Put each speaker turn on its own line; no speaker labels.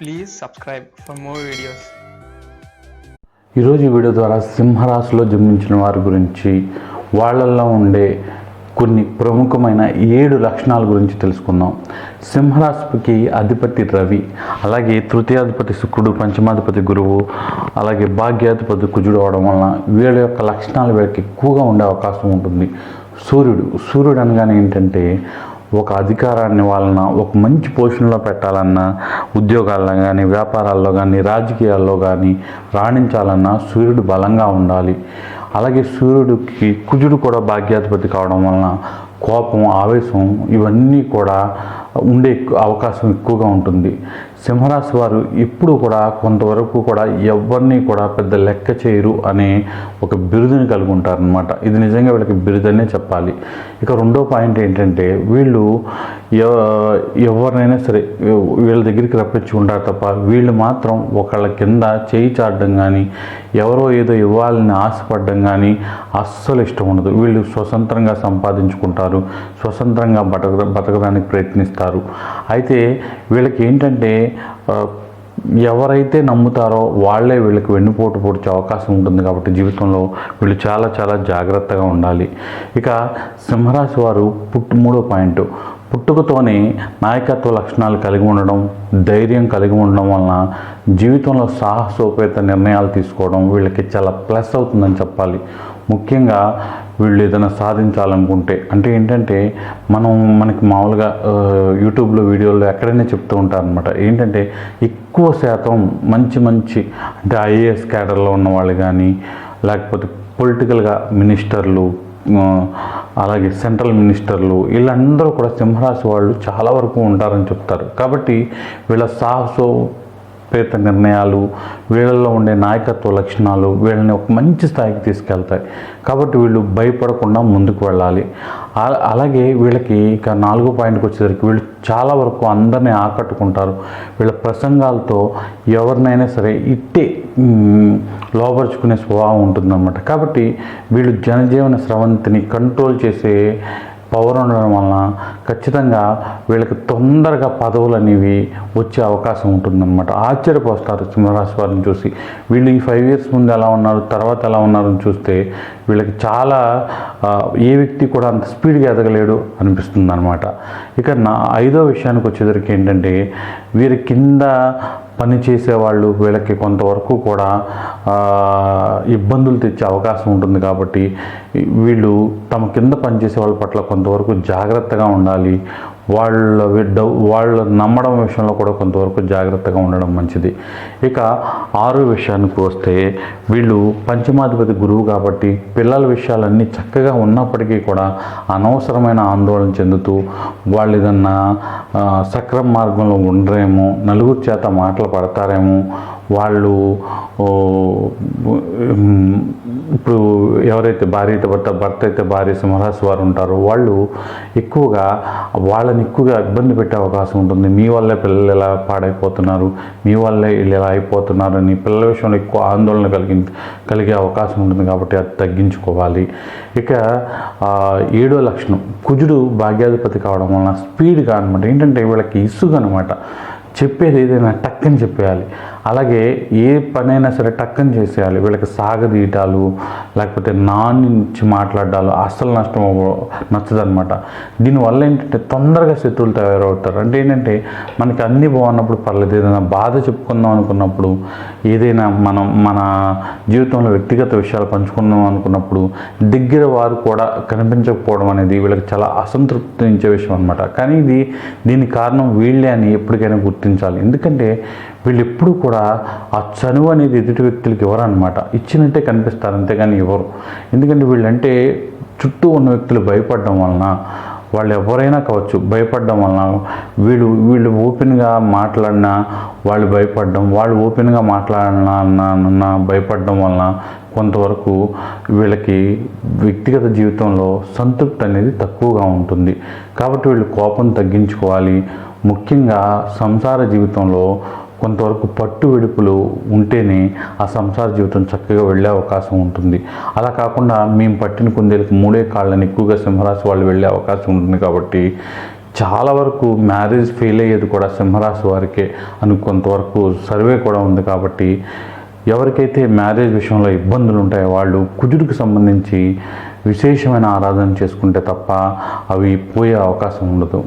Please subscribe for more videos
ఈరోజు video ద్వారా సింహరాశిలో జన్మించిన వారి గురించి వాళ్ళల్లో ఉండే కొన్ని ప్రముఖమైన ఏడు లక్షణాల గురించి తెలుసుకుందాం. సింహరాశికి అధిపతి రవి అలాగే తృతీయాధిపతి శుక్రుడు పంచమాధిపతి గురువు అలాగే భాగ్యాధిపతి కుజుడు అవడం వలన వీళ్ళ యొక్క లక్షణాలు వీళ్ళకి ఎక్కువగా ఉండే అవకాశం ఉంటుంది. సూర్యుడు సూర్యుడు అనగానే ఏంటంటే ఒక అధికారాన్ని వాళ్ళన ఒక మంచి పొజిషన్లో పెట్టాలన్నా ఉద్యోగాల్లో కానీ వ్యాపారాల్లో కానీ రాజకీయాల్లో కానీ రాణించాలన్నా సూర్యుడు బలంగా ఉండాలి. అలాగే సూర్యుడికి కుజుడు కూడా భాగ్యాధిపతి కావడం వలన కోపం ఆవేశం ఇవన్నీ కూడా ఉండే అవకాశం ఎక్కువగా ఉంటుంది. సింహరాశి వారు ఎప్పుడు కూడా కొంతవరకు కూడా ఎవరిని కూడా పెద్ద లెక్క చేయరు అనే ఒక బిరుదుని కలిగి ఉంటారనమాట ఇది నిజంగా వీళ్ళకి బిరుదనే చెప్పాలి. ఇక రెండో పాయింట్ ఏంటంటే వీళ్ళు ఎవ- ఎవరినైనా సరే వీళ్ళ దగ్గరికి రప్పించుకుంటారు తప్ప వీళ్ళు మాత్రం ఒకళ్ళ కింద చేయి చాడడం కానీ ఎవరో ఏదో ఇవ్వాలని ఆశపడడం కానీ అస్సలు ఇష్టం ఉండదు. వీళ్ళు స్వతంత్రంగా సంపాదించుకుంటారు. స్వతంత్రంగా బతక బతకడానికి ప్రయత్నిస్తారు. అయితే వీళ్ళకి ఏంటంటే ఎవరైతే నమ్ముతారో వాళ్ళే వీళ్ళకి వెన్నుపోటు పొడిచే అవకాశం ఉంటుంది కాబట్టి జీవితంలో వీళ్ళు చాలా చాలా జాగ్రత్తగా ఉండాలి. ఇక సింహరాశి వారు పుట్టు మూడో పాయింట్. పుట్టుకతోనే నాయకత్వ లక్షణాలు కలిగి ఉండడం ధైర్యం కలిగి ఉండడం వలన జీవితంలో సాహసోపేత నిర్ణయాలు తీసుకోవడం వీళ్ళకి చాలా ప్లస్ అవుతుందని చెప్పాలి. ముఖ్యంగా వీళ్ళు ఏదైనా సాధించాలనుకుంటే అంటే ఏంటంటే మనం మనకి మామూలుగా యూట్యూబ్లో వీడియోల్లో ఎక్కడైనా చెప్తూ ఉంటారనమాట ఏంటంటే ఎక్కువ శాతం మంచి మంచి అంటే ఐఏఎస్ క్యాడర్లో ఉన్న వాళ్ళు కానీ లేకపోతే పొలిటికల్గా మినిస్టర్లు అలాగే సెంట్రల్ మినిస్టర్లు వీళ్ళందరూ కూడా సింహరాశి వాళ్ళు చాలా వరకు ఉంటారని చెప్తారు. కాబట్టి వీళ్ళ సాహసో పేత నిర్ణయాలు వీళ్ళల్లో ఉండే నాయకత్వ లక్షణాలు వీళ్ళని ఒక మంచి స్థాయికి తీసుకెళ్తాయి. కాబట్టి వీళ్ళు భయపడకుండా ముందుకు వెళ్ళాలి. అలాగే వీళ్ళకి ఇక నాలుగో పాయింట్కి వచ్చేసరికి వీళ్ళు చాలా వరకు అందరినీ ఆకట్టుకుంటారు. వీళ్ళ ప్రసంగాలతో ఎవరినైనా సరే ఇట్టే లోపరుచుకునే స్వభావం ఉంటుందన్నమాట. కాబట్టి వీళ్ళు జనజీవన స్రవంతిని కంట్రోల్ చేసే పవర్ ఉండడం వలన ఖచ్చితంగా వీళ్ళకి తొందరగా పదవులు అనేవి వచ్చే అవకాశం ఉంటుందన్నమాట. ఆశ్చర్యపోస్తారు సింహరాశి వారిని చూసి. వీళ్ళు ఈ ఫైవ్ ఇయర్స్ ముందు ఎలా ఉన్నారు తర్వాత ఎలా ఉన్నారని చూస్తే వీళ్ళకి చాలా ఏ వ్యక్తి కూడా అంత స్పీడ్గా ఎదగలేడు అనిపిస్తుంది అనమాట ఇక నా ఐదో విషయానికి వచ్చేసరికి ఏంటంటే వీరి కింద పని చేసేవాళ్ళు వీళ్ళకి కొంతవరకు కూడా ఇబ్బందులు తెచ్చే అవకాశం ఉంటుంది కాబట్టి వీళ్ళు తమ కింద పనిచేసే వాళ్ళ పట్ల కొంతవరకు జాగ్రత్తగా ఉండాలి. వాళ్ళ విడ్డ వాళ్ళ నమ్మడం విషయంలో కూడా కొంతవరకు జాగ్రత్తగా ఉండడం మంచిది. ఇక ఆరో విషయానికి వస్తే వీళ్ళు పంచమాధిపతి గురువు కాబట్టి పిల్లల విషయాలన్నీ చక్కగా ఉన్నప్పటికీ కూడా అనవసరమైన ఆందోళన చెందుతూ వాళ్ళు ఏదన్నా సక్రమ మార్గంలో ఉండరేమో నలుగురు చేత మాటలు పడతారేమో వాళ్ళు ఇప్పుడు ఎవరైతే భార్య అయితే భర్త భర్త అయితే భార్య సింహరాశి వారు ఉంటారో వాళ్ళు ఎక్కువగా వాళ్ళని ఎక్కువగా ఇబ్బంది పెట్టే అవకాశం ఉంటుంది. మీ వల్లే పిల్లలు ఎలా పాడైపోతున్నారు? మీ వల్లే వీళ్ళు ఎలా అయిపోతున్నారు అని పిల్లల విషయంలో ఎక్కువ ఆందోళన కలిగి కలిగే అవకాశం ఉంటుంది కాబట్టి అది తగ్గించుకోవాలి. ఇక ఏడో లక్షణం కుజుడు భాగ్యాధిపతి కావడం వలన స్పీడ్గా అనమాట ఏంటంటే వీళ్ళకి ఇసుగు అనమాట చెప్పేది ఏదైనా టక్కని చెప్పేయాలి. అలాగే ఏ పనైనా సరే టక్కని చేసేయాలి. వీళ్ళకి సాగదీయటాలు లేకపోతే నాన్నించి మాట్లాడాలు అస్సలు నష్టం నచ్చదనమాట. దీనివల్ల ఏంటంటే తొందరగా శత్రువులు తయారవుతారు. అంటే ఏంటంటే మనకి అన్నీ బాగున్నప్పుడు పర్లేదు. ఏదైనా బాధ చెప్పుకుందాం అనుకున్నప్పుడు ఏదైనా మనం మన జీవితంలో వ్యక్తిగత విషయాలు పంచుకుందాం అనుకున్నప్పుడు దగ్గర వారు కూడా కనిపించకపోవడం అనేది వీళ్ళకి చాలా అసంతృప్తించే విషయం అనమాట కానీ ఇది దీనికి కారణం వీళ్ళే అని ఎప్పటికైనా గుర్తించాలి. ఎందుకంటే వీళ్ళు ఎప్పుడూ కూడా ఆ చనువు అనేది ఎదుటి వ్యక్తులకి ఇవ్వరు అనమాట ఇచ్చినట్టే కనిపిస్తారు అంతేగాని ఇవ్వరు. ఎందుకంటే వీళ్ళంటే చుట్టూ ఉన్న వ్యక్తులు భయపడడం వలన వాళ్ళు ఎవరైనా కావచ్చు భయపడడం వలన వీళ్ళు వీళ్ళు ఓపెన్గా మాట్లాడినా వాళ్ళు భయపడడం వాళ్ళు ఓపెన్గా మాట్లాడినా భయపడడం వలన కొంతవరకు వీళ్ళకి వ్యక్తిగత జీవితంలో సంతృప్తి అనేది తక్కువగా ఉంటుంది. కాబట్టి వీళ్ళు కోపం తగ్గించుకోవాలి. ముఖ్యంగా సంసార జీవితంలో కొంతవరకు పట్టు విడుపులు ఉంటేనే ఆ సంసార జీవితం చక్కగా వెళ్ళే అవకాశం ఉంటుంది. అలా కాకుండా మేము పట్టిన కుందేలకు మూడే కాళ్ళని ఎక్కువగా సింహరాశి వాళ్ళు వెళ్ళే అవకాశం ఉంటుంది కాబట్టి చాలా వరకు మ్యారేజ్ ఫెయిల్ అయ్యేది కూడా సింహరాశి వారికే అని కొంతవరకు సర్వే కూడా ఉంది కాబట్టి ఎవరికైతే మ్యారేజ్ విషయంలో ఇబ్బందులు ఉంటాయో వాళ్ళు కుజుడికి సంబంధించి విశేషమైన ఆరాధన చేసుకుంటే తప్ప అవి పోయే అవకాశం ఉండదు.